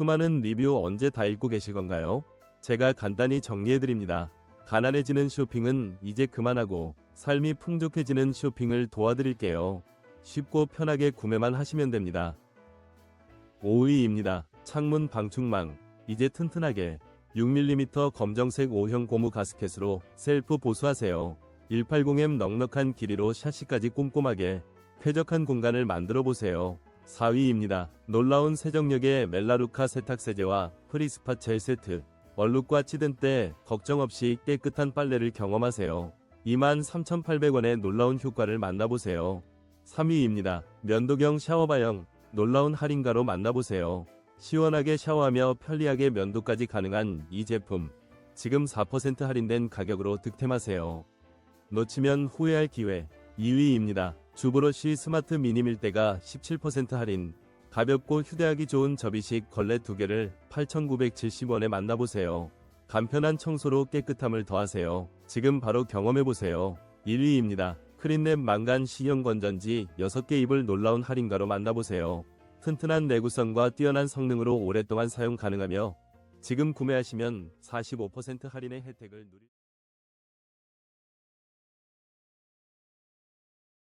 수많은 리뷰 언제 다 읽고 계실 건가요? 제가 간단히 정리해드립니다. 가난해지는 쇼핑은 이제 그만하고 삶이 풍족해지는 쇼핑을 도와드릴게요. 쉽고 편하게 구매만 하시면 됩니다. 5위입니다. 창문 방충망. 이제 튼튼하게 6mm 검정색 5형 고무 가스켓으로 셀프 보수하세요. 180M 넉넉한 길이로 샤시까지 꼼꼼하게 쾌적한 공간을 만들어 보세요. 4위입니다. 놀라운 세정력의 멜라루카 세탁세제와 프리스파 젤 세트. 얼룩과 찌든 때 걱정 없이 깨끗한 빨래를 경험하세요. 23,800원의 놀라운 효과를 만나보세요. 3위입니다. 면도경 샤워바형 놀라운 할인가로 만나보세요. 시원하게 샤워하며 편리하게 면도까지 가능한 이 제품. 지금 4% 할인된 가격으로 득템하세요. 놓치면 후회할 기회. 2위입니다. 주브러쉬 스마트 미니 밀대가 17% 할인. 가볍고 휴대하기 좋은 접이식 걸레 두 개를 8,970원에 만나보세요. 간편한 청소로 깨끗함을 더하세요. 지금 바로 경험해보세요. 1위입니다. 크린랩 망간 시형 건전지 6개 입을 놀라운 할인가로 만나보세요. 튼튼한 내구성과 뛰어난 성능으로 오랫동안 사용 가능하며 지금 구매하시면 45% 할인의 혜택을 누릴